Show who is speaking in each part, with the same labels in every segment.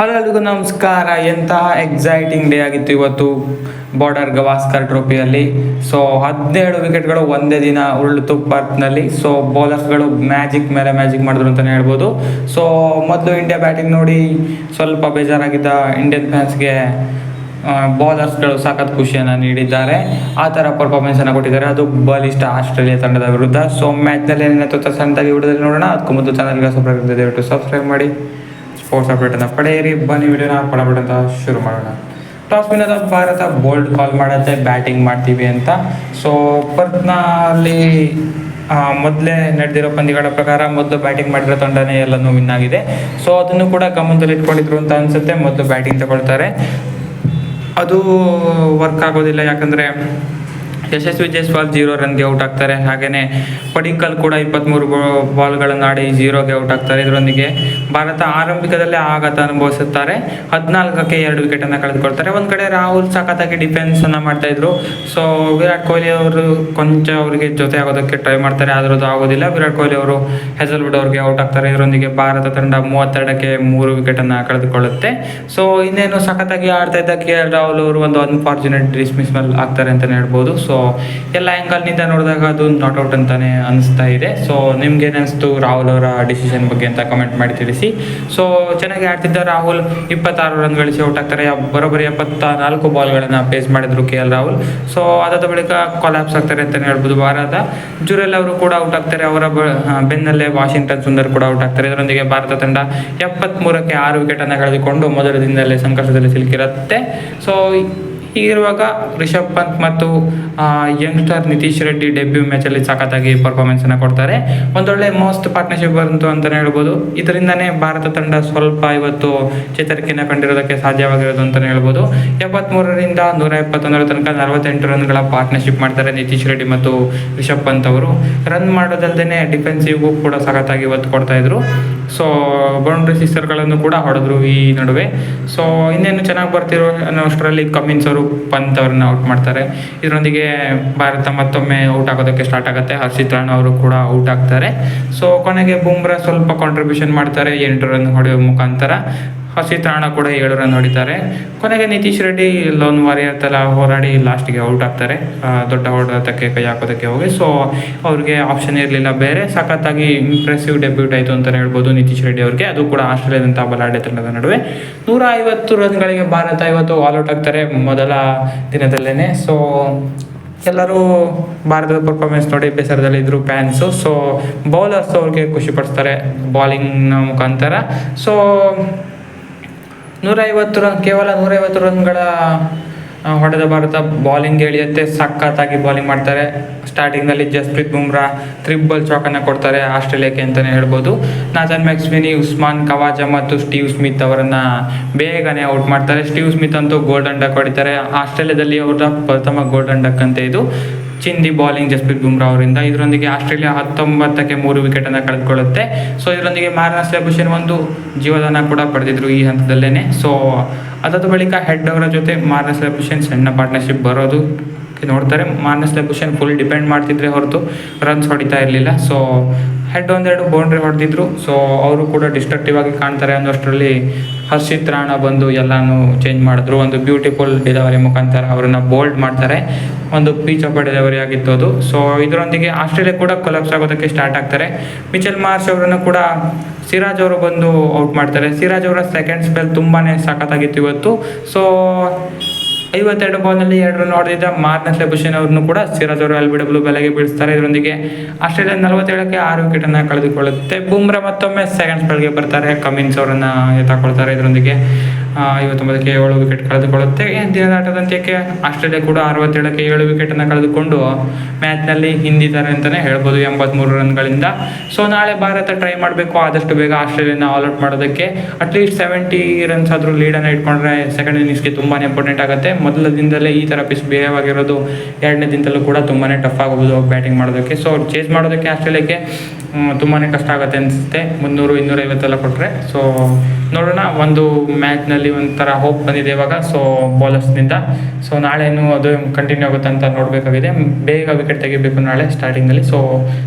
Speaker 1: Hello ಎಲ್ರಿಗೂ ನಮಸ್ಕಾರ. ಎಂತಹ ಎಕ್ಸೈಟಿಂಗ್ ಡೇ ಆಗಿತ್ತು ಇವತ್ತು ಬಾರ್ಡರ್ ಗವಾಸ್ಕರ್ ಟ್ರೋಫಿಯಲ್ಲಿ ಸೊ ಹದಿನೇಳು ವಿಕೆಟ್ಗಳು ಒಂದೇ ದಿನ ಉರುಳಿತು ಪರ್ತ್ನಲ್ಲಿ ಸೊ ಬೌಲರ್ಸ್ಗಳು ಮ್ಯಾಜಿಕ್ ಮೇಲೆ ಮ್ಯಾಜಿಕ್ ಮಾಡಿದ್ರು ಅಂತಲೇ ಹೇಳ್ಬೋದು. ಸೊ ಮೊದಲು ಇಂಡಿಯಾ ಬ್ಯಾಟಿಂಗ್ ನೋಡಿ ಸ್ವಲ್ಪ ಬೇಜಾರಾಗಿದ್ದ ಇಂಡಿಯನ್ ಫ್ಯಾನ್ಸ್ಗೆ ಬೌಲರ್ಸ್ಗಳು ಸಖತ್ ಖುಷಿಯನ್ನು ನೀಡಿದ್ದಾರೆ. ಆ ಥರ ಪರ್ಫಾರ್ಮೆನ್ಸನ್ನು ಕೊಟ್ಟಿದ್ದಾರೆ. ಅದು ಬಲಿಷ್ಠ ಆಸ್ಟ್ರೇಲಿಯಾ ತಂಡದ ವಿರುದ್ಧ. ಸೊ ಮ್ಯಾಚ್ನಲ್ಲಿ ಏನೇನಾಯ್ತು ಸಣ್ಣದಾಗಿ ವಿಡಿಯೋದಲ್ಲಿ ನೋಡೋಣ. ಅದಕ್ಕೂ ಮೊದಲು ಚಾನಲ್ಗೆ ದಯವಿಟ್ಟು ಸಬ್ಸ್ಕ್ರೈಬ್ ಮಾಡಿ. ಸ್ಪೋರ್ಟ್ಸ್ ಅಪ್ಡೇಟನ್ನು ಪಡೆಯಿರಿ. ಬನ್ನಿ ವಿಡಿಯೋನ ಪಡಬೇಡ ಅಂತ ಶುರು ಮಾಡೋಣ. ಟಾಸ್ ವಿನ್ನದ ಭಾರತ ಬೋಲ್ಡ್ ಕಾಲ್ ಮಾಡುತ್ತೆ ಬ್ಯಾಟಿಂಗ್ ಮಾಡ್ತೀವಿ ಅಂತ. ಸೊ ಪರ್ತ್ನಲ್ಲಿ ಮೊದಲೇ ನಡೆದಿರೋ ಪಂದ್ಯಗಳ ಪ್ರಕಾರ ಮೊದಲು ಬ್ಯಾಟಿಂಗ್ ಮಾಡಿರೋ ತಂಡನೇ ಎಲ್ಲನೂ ವಿನ್ ಆಗಿದೆ. ಸೊ ಅದನ್ನು ಕೂಡ ಗಮನದಲ್ಲಿ ಇಟ್ಕೊಂಡಿದ್ರು ಅಂತ ಅನ್ಸುತ್ತೆ. ಮೊದಲು ಬ್ಯಾಟಿಂಗ್ ತಗೊಳ್ತಾರೆ. ಅದು ವರ್ಕ್ ಆಗೋದಿಲ್ಲ ಯಾಕಂದರೆ ಯಶಸ್ವಿ ಜೈಸ್ವಾಲ್ ಜೀರೋ ರನ್ಗೆ ಔಟ್ ಆಗ್ತಾರೆ. ಹಾಗೆಯೇ ಪಡಿಕಲ್ ಕೂಡ ಇಪ್ಪತ್ತ್ಮೂರು ಬಾಲ್ಗಳನ್ನು ಆಡಿ ಜೀರೋಗೆ ಔಟ್ ಆಗ್ತಾರೆ. ಇದರೊಂದಿಗೆ ಭಾರತ ಆರಂಭಿಕದಲ್ಲೇ ಆಘಾತ ಅನುಭವಿಸುತ್ತಾರೆ. ಹದಿನಾಲ್ಕಕ್ಕೆ ಎರಡು ವಿಕೆಟನ್ನು ಕಳೆದುಕೊಳ್ತಾರೆ. ಒಂದು ಕಡೆ ರಾಹುಲ್ ಸಖತ್ತಾಗಿ ಡಿಫೆನ್ಸನ್ನು ಮಾಡ್ತಾ ಇದ್ರು. ಸೊ ವಿರಾಟ್ ಕೊಹ್ಲಿ ಅವರು ಕೊಂಚ ಅವರಿಗೆ ಜೊತೆ ಆಗೋದಕ್ಕೆ ಟ್ರೈ ಮಾಡ್ತಾರೆ. ಆದರೂ ಆಗೋದಿಲ್ಲ. ವಿರಾಟ್ ಕೊಹ್ಲಿ ಅವರು ಹೆಸಲ್ವುಡ್ ಅವ್ರಿಗೆ ಔಟ್ ಆಗ್ತಾರೆ. ಇದರೊಂದಿಗೆ ಭಾರತ ತಂಡ ಮೂವತ್ತೆರಡಕ್ಕೆ ಮೂರು ವಿಕೆಟನ್ನು ಕಳೆದುಕೊಳ್ಳುತ್ತೆ. ಸೊ ಇನ್ನೇನು ಸಖತ್ತಾಗಿ ಆಡ್ತಾ ಇದ್ದ ಕೆ ಎಲ್ ರಾಹುಲ್ ಅವರು ಒಂದು ಅನ್ಫಾರ್ಚುನೇಟ್ ಡಿಸ್ಮಿಸ್ಮಲ್ ಆಗ್ತಾರೆ ಅಂತಲೇ ಹೇಳ್ಬೋದು. ಸೊ ಎಲ್ಲ ಆ್ಯಂಗಲ್ನಿಂದ ನೋಡಿದಾಗ ಅದು ನಾಟ್ ಔಟ್ ಅಂತಾನೆ ಅನಿಸ್ತಾ ಇದೆ. ಸೊ ನಿಮ್ಗೆ ಏನಿಸ್ತು ರಾಹುಲ್ ಅವರ ಡಿಸಿಷನ್ ಬಗ್ಗೆ ಅಂತ ಕಮೆಂಟ್ ಮಾಡಿ ತಿಳಿಸಿ. ಸೊ ಚೆನ್ನಾಗಿ ಆಡ್ತಿದ್ದ ರಾಹುಲ್, ಇಪ್ಪತ್ತಾರು ರನ್ ಗಳಿಸಿ ಔಟ್ ಆಗ್ತಾರೆ. ಬರೋಬ್ಬರಿ ಎಪ್ಪತ್ತ ನಾಲ್ಕು ಬಾಲ್ಗಳನ್ನು ಪೇಸ್ ಮಾಡಿದ್ರು ಕೆ ಎಲ್ ರಾಹುಲ್. ಸೊ ಅದಾದ ಬಳಿಕ ಕೊಲಾಪ್ಸ್ ಆಗ್ತಾರೆ ಅಂತಲೇ ಹೇಳ್ಬೋದು ಭಾರತ. ಜುರೆಲ್ ಅವರು ಕೂಡ ಔಟ್ ಆಗ್ತಾರೆ. ಅವರ ಬೆನ್ನಲ್ಲೇ ವಾಷಿಂಗ್ಟನ್ ಸುಂದರ್ ಕೂಡ ಔಟ್ ಆಗ್ತಾರೆ. ಇದರೊಂದಿಗೆ ಭಾರತ ತಂಡ ಎಪ್ಪತ್ತ್ಮೂರಕ್ಕೆ ಆರು ವಿಕೆಟನ್ನು ಕಳೆದುಕೊಂಡು ಮೊದಲ ದಿನದಲ್ಲೇ ಸಂಕಷ್ಟದಲ್ಲಿ ಸಿಲುಕಿರುತ್ತೆ. ಸೊ ಹೀಗಿರುವಾಗ ರಿಷಬ್ ಪಂತ್ ಮತ್ತು ಯಂಗ್ಸ್ಟರ್ ನಿತೀಶ್ ರೆಡ್ಡಿ ಡೆಬ್ಯೂ ಮ್ಯಾಚಲ್ಲಿ ಸಖತ್ತಾಗಿ ಪರ್ಫಾರ್ಮೆನ್ಸನ್ನು ಕೊಡ್ತಾರೆ. ಒಂದೊಳ್ಳೆ ಮೋಸ್ಟ್ ಪಾರ್ಟ್ನರ್ಶಿಪ್ ಬಂತು ಅಂತಲೇ ಹೇಳ್ಬೋದು. ಇದರಿಂದನೇ ಭಾರತ ತಂಡ ಸ್ವಲ್ಪ ಇವತ್ತು ಚೇತರಿಕೆಯನ್ನು ಕಂಡಿರೋದಕ್ಕೆ ಸಾಧ್ಯವಾಗಿರೋದು ಅಂತಲೇ ಹೇಳ್ಬೋದು. ಎಪ್ಪತ್ತ್ಮೂರರಿಂದ ನೂರ ಎಪ್ಪತ್ತೊಂದರ ತನಕ ನಲವತ್ತೆಂಟು ರನ್ಗಳ ಪಾರ್ಟ್ನರ್ಶಿಪ್ ಮಾಡ್ತಾರೆ ನಿತೀಶ್ ರೆಡ್ಡಿ ಮತ್ತು ರಿಷಬ್ ಪಂತ್ ಅವರು. ರನ್ ಮಾಡೋದಲ್ಲದೆ ಡಿಫೆನ್ಸಿವ್ಗೂ ಕೂಡ ಸಖತ್ತಾಗಿ ಇವತ್ತು ಕೊಡ್ತಾ ಇದ್ರು. ಸೊ ಬೌಂಡ್ರಿ ಸಿಕ್ಸರ್ಗಳನ್ನು ಕೂಡ ಹೊಡೆದ್ರು ಈ ನಡುವೆ. ಸೊ ಇನ್ನೇನು ಚೆನ್ನಾಗಿ ಬರ್ತಿರೋ ಅನ್ನೋಷ್ಟರಲ್ಲಿ ಕಮಿನ್ಸ್ ಅವರು ಪಂತ್ ಅವ್ರನ್ನ ಔಟ್ ಮಾಡ್ತಾರೆ. ಇದರೊಂದಿಗೆ ಭಾರತ ಮತ್ತೊಮ್ಮೆ ಔಟ್ ಆಗೋದಕ್ಕೆ ಸ್ಟಾರ್ಟ್ ಆಗುತ್ತೆ. ಹರ್ಷಿತ್ ರಾಣಾ ಅವರು ಕೂಡ ಔಟ್ ಆಗ್ತಾರೆ. ಸೊ ಕೊನೆಗೆ ಬುಮ್ರಾ ಸ್ವಲ್ಪ ಕಾಂಟ್ರಿಬ್ಯೂಷನ್ ಮಾಡ್ತಾರೆ. ಎಂಟು ರನ್ ಹೊಡೆಯುವ ಮುಖಾಂತರ. ಹರ್ಷಿತ್ ರಾಣಾ ಕೂಡ ಏಳು ರನ್ ಹೊಡಿತಾರೆ ಕೊನೆಗೆ ನಿತೀಶ್ ರೆಡ್ಡಿ ಲೋನ್ ವಾರಿಯರ್ ತಲ ಹೋರಾಡಿ ಲಾಸ್ಟಿಗೆ ಔಟ್ ಆಗ್ತಾರೆ. ದೊಡ್ಡ ಹೊಡೆತಕ್ಕೆ ಕೈ ಹಾಕೋದಕ್ಕೆ ಹೋಗಿ. ಸೊ ಅವ್ರಿಗೆ ಆಪ್ಷನ್ ಇರಲಿಲ್ಲ ಬೇರೆ. ಸಖತ್ತಾಗಿ ಇಂಪ್ರೆಸಿವ್ ಡೆಬ್ಯೂಟ್ ಆಯಿತು ಅಂತಲೇ ಹೇಳ್ಬೋದು ನಿತೀಶ್ ರೆಡ್ಡಿ ಅವ್ರಿಗೆ. ಅದು ಕೂಡ ಆಸ್ಟ್ರೇಲಿಯಾದಂಥ ಬಲಾಢ್ಯ ತಂಡದ ನಡುವೆ. ನೂರ ಐವತ್ತು ರನ್ಗಳಿಗೆ ಭಾರತ ಇವತ್ತು ಆಲ್ ಔಟ್ ಆಗ್ತಾರೆ ಮೊದಲ ದಿನದಲ್ಲೇ ಸೊ ಎಲ್ಲರೂ ಭಾರತದ ಪರ್ಫಾರ್ಮೆನ್ಸ್ ನೋಡಿ ಬೇಸರದಲ್ಲಿದ್ದರು ಫ್ಯಾನ್ಸು ಸೊ ಬೌಲರ್ಸ್ ಅವ್ರಿಗೆ ಖುಷಿ ಪಡಿಸ್ತಾರೆ ಬಾಲಿಂಗ್ನ ಮುಖಾಂತರ. ಸೊ ನೂರೈವತ್ತು ರನ್ ಕೇವಲ ನೂರೈವತ್ತು ರನ್ಗಳ ಹೊಡೆದ ಭಾರತ ಬಾಲಿಂಗ್ ಎಳೆಯುತ್ತೆ ಸಖತ್ತಾಗಿ ಬಾಲಿಂಗ್ ಮಾಡ್ತಾರೆ. ಸ್ಟಾರ್ಟಿಂಗ್ನಲ್ಲಿ ಜಸ್ಪ್ರೀತ್ ಬುಮ್ರಾ ತ್ರಿಬಲ್ ಚಾಕನ್ನು ಕೊಡ್ತಾರೆ ಆಸ್ಟ್ರೇಲಿಯಾಕ್ಕೆ ಅಂತಲೇ ಹೇಳ್ಬೋದು. ನಾಥನ್ ಮ್ಯಾಕ್ಸ್ವಿನಿ, ಉಸ್ಮಾನ್ ಕವಾಜ ಮತ್ತು ಸ್ಟೀವ್ ಸ್ಮಿತ್ ಅವರನ್ನು ಬೇಗನೆ ಔಟ್ ಮಾಡ್ತಾರೆ. ಸ್ಟೀವ್ ಸ್ಮಿತ್ ಅಂತೂ ಗೋಲ್ಡನ್ ಡಕ್ ಹೊಡಿತಾರೆ. ಆಸ್ಟ್ರೇಲಿಯಾದಲ್ಲಿ ಅವರ ಪ್ರಥಮ ಗೋಲ್ಡನ್ ಡಕ್ ಅಂತ ಇದು. ಚಿಂದಿ ಬಾಲಿಂಗ್ ಜಸ್ಪ್ರೀತ್ ಬುಮ್ರಾ ಅವರಿಂದ. ಇದರೊಂದಿಗೆ ಆಸ್ಟ್ರೇಲಿಯಾ ಹತ್ತೊಂಬತ್ತಕ್ಕೆ ಮೂರು ವಿಕೆಟನ್ನು ಕಳೆದುಕೊಳ್ಳುತ್ತೆ. ಸೊ ಇದರೊಂದಿಗೆ ಮಾರ್ನಸ್ ಲೆಬುಷನ್ ಒಂದು ಜೀವದಾನ ಕೂಡ ಪಡೆದಿದ್ರು ಈ ಹಂತದಲ್ಲೇ ಸೊ ಅದಾದ ಬಳಿಕ ಹೆಡ್ ಅವರ ಜೊತೆ ಮಾರ್ನಸ್ ಲೆಬುಷನ್ ಸಣ್ಣ ಪಾರ್ಟ್ನರ್ಶಿಪ್ ಬರೋದು ನೋಡ್ತಾರೆ. ಮಾರ್ನಸ್ ಲೆಬುಷನ್ ಫುಲ್ ಡಿಪೆಂಡ್ ಮಾಡ್ತಿದ್ರೆ ಹೊರತು ರನ್ಸ್ ಹೊಡಿತಾ ಇರಲಿಲ್ಲ. ಸೊ ಹೆಡ್ ಒಂದೆರಡು ಬೌಂಡ್ರಿ ಹೊಡೆದಿದ್ರು. ಸೊ ಅವರು ಕೂಡ ಡಿಸ್ಟ್ರಕ್ಟಿವ್ ಆಗಿ ಕಾಣ್ತಾರೆ ಅನ್ನೋಷ್ಟರಲ್ಲಿ ಹರ್ಷಿತ್ ರಾಣ ಬಂದು ಎಲ್ಲಾನು ಚೇಂಜ್ ಮಾಡಿದ್ರು. ಒಂದು ಬ್ಯೂಟಿಫುಲ್ ಡೆಲಿವರಿ ಮುಖಾಂತರ ಅವರನ್ನು ಬೋಲ್ಡ್ ಮಾಡ್ತಾರೆ. ಒಂದು ಪೀಚ್ ಆಫ್ ಡೆಲಿವರಿ ಆಗಿತ್ತು ಅದು. ಸೊ ಇದರೊಂದಿಗೆ ಆಸ್ಟ್ರೇಲಿಯಾ ಕೂಡ ಕೊಲಾಪ್ಸ್ ಆಗೋದಕ್ಕೆ ಸ್ಟಾರ್ಟ್ ಆಗ್ತಾರೆ. ಮಿಚೆಲ್ ಮಾರ್ಚ್ ಅವರನ್ನು ಕೂಡ ಸಿರಾಜ್ ಅವರು ಬಂದು ಔಟ್ ಮಾಡ್ತಾರೆ. ಸಿರಾಜ್ ಅವರ ಸೆಕೆಂಡ್ ಸ್ಪೆಲ್ ತುಂಬಾ ಸಖತ್ತಾಗಿತ್ತು ಇವತ್ತು. ಸೊ ಐವತ್ತೆರಡು ಬಾಲ್ನಲ್ಲಿ ಎರಡು ರನ್ ಹೊಡೆದಿದ್ದ ಮಾರ್ನಸ್ ಭೂಷಣ್ ಅವರನ್ನು ಕೂಡ ಸಿರಾಜ್ ಅವರು ಎಲ್ ಬಿ ಡಬ್ಲ್ಯೂ ಬೆಲೆಗೆ ಬೀಳಿಸ್ತಾರೆ. ಇದರೊಂದಿಗೆ ಆಸ್ಟ್ರೇಲಿಯಾ ನಲವತ್ತೇಳಕ್ಕೆ ಆರು ವಿಕೆಟನ್ನು ಕಳೆದುಕೊಳ್ಳುತ್ತೆ. ಬುಮ್ರಾ ಮತ್ತೊಮ್ಮೆ ಸೆಕೆಂಡ್ ಸ್ಪೆಲ್ಗೆ ಬರ್ತಾರೆ. ಕಮಿನ್ಸ್ ಅವರನ್ನು ಎತ್ತಾಕೊಳ್ತಾರೆ. ಇದರೊಂದಿಗೆ ಐವತ್ತೊಂಬತ್ತಕ್ಕೆ ಏಳು ವಿಕೆಟ್ ಕಳೆದುಕೊಳ್ಳುತ್ತೆ. ದಿನದ ಆಟದ ಅಂತ್ಯಕ್ಕೆ ಆಸ್ಟ್ರೇಲಿಯಾ ಕೂಡ ಅರವತ್ತೇಳಕ್ಕೆ ಏಳು ವಿಕೆಟನ್ನು ಕಳೆದುಕೊಂಡು ಮ್ಯಾಚ್ನಲ್ಲಿ ಹಿಂದಿದ್ದಾರೆ ಅಂತಲೇ ಹೇಳ್ಬೋದು ಎಂಬತ್ಮೂರು ರನ್ಗಳಿಂದ. ಸೊ ನಾಳೆ ಭಾರತ ಟ್ರೈ ಮಾಡಬೇಕು. ಆದಷ್ಟು ಬೇಗ ಆಸ್ಟ್ರೇಲಿಯಾನ ಔಟ್ ಮಾಡೋದಕ್ಕೆ. ಅಟ್ಲೀಸ್ಟ್ ಸೆವೆಂಟಿ ರನ್ಸ್ ಆದರೂ ಲೀಡನ್ನು ಇಟ್ಕೊಂಡ್ರೆ ಸೆಕೆಂಡ್ ಇನ್ನಿಂಗ್ಸ್ಗೆ ತುಂಬಾ ಇಂಪಾರ್ಟೆಂಟ್ ಆಗುತ್ತೆ. ಮೊದಲ ದಿನದಲ್ಲೇ ಈ ಥರ ಪಿಸ್ ಬಿಹೇವ್ ಆಗಿರೋದು ಎರಡನೇ ದಿನದಲ್ಲೂ ಕೂಡ ತುಂಬಾ ಟಫ್ ಆಗ್ಬೋದು ಬ್ಯಾಟಿಂಗ್ ಮಾಡೋದಕ್ಕೆ. ಸೊ ಚೇಸ್ ಮಾಡೋದಕ್ಕೆ ಆಸ್ಟ್ರೇಲಿಯಾಕ್ಕೆ ತುಂಬಾ ಕಷ್ಟ ಆಗುತ್ತೆ ಅನಿಸುತ್ತೆ. ಮುನ್ನೂರು ಇನ್ನೂರೈವತ್ತೆಲ್ಲ ಕೊಟ್ಟರೆ ಸೊ ನೋಡೋಣ. ಒಂದು ಮ್ಯಾಚ್ನಲ್ಲಿ ಒಂಥರ ಹೋಪ್ ಬಂದಿದೆ ಇವಾಗ. ಸೊ ಬೌಲರ್ಸ್ನಿಂದ ಸೊ ನಾಳೆನೂ ಅದು ಕಂಟಿನ್ಯೂ ಆಗುತ್ತೆ ಅಂತ ನೋಡಬೇಕಾಗಿದೆ. ಬೇಗ ವಿಕೆಟ್ ತೆಗಿಬೇಕು ನಾಳೆ ಸ್ಟಾರ್ಟಿಂಗಲ್ಲಿ ಸೊ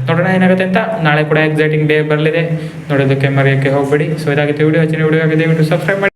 Speaker 1: ನೋಡೋಣ ಏನಾಗುತ್ತೆ ಅಂತ. ನಾಳೆ ಕೂಡ ಎಕ್ಸೈಟಿಂಗ್ ಡೇ ಬರಲಿದೆ. ನೋಡೋದಕ್ಕೆ ಮರೆಯೋಕ್ಕೆ ಹೋಗಬೇಡಿ. ಸೊ ಇದಾಗಿತ್ತು ವಿಡಿಯೋ. ಹೆಚ್ಚಿನ ವಿಡಿಯೋ ಆಗಿದೆ. ಸಬ್ಸ್ಕ್ರೈಬ್ ಮಾಡಿ.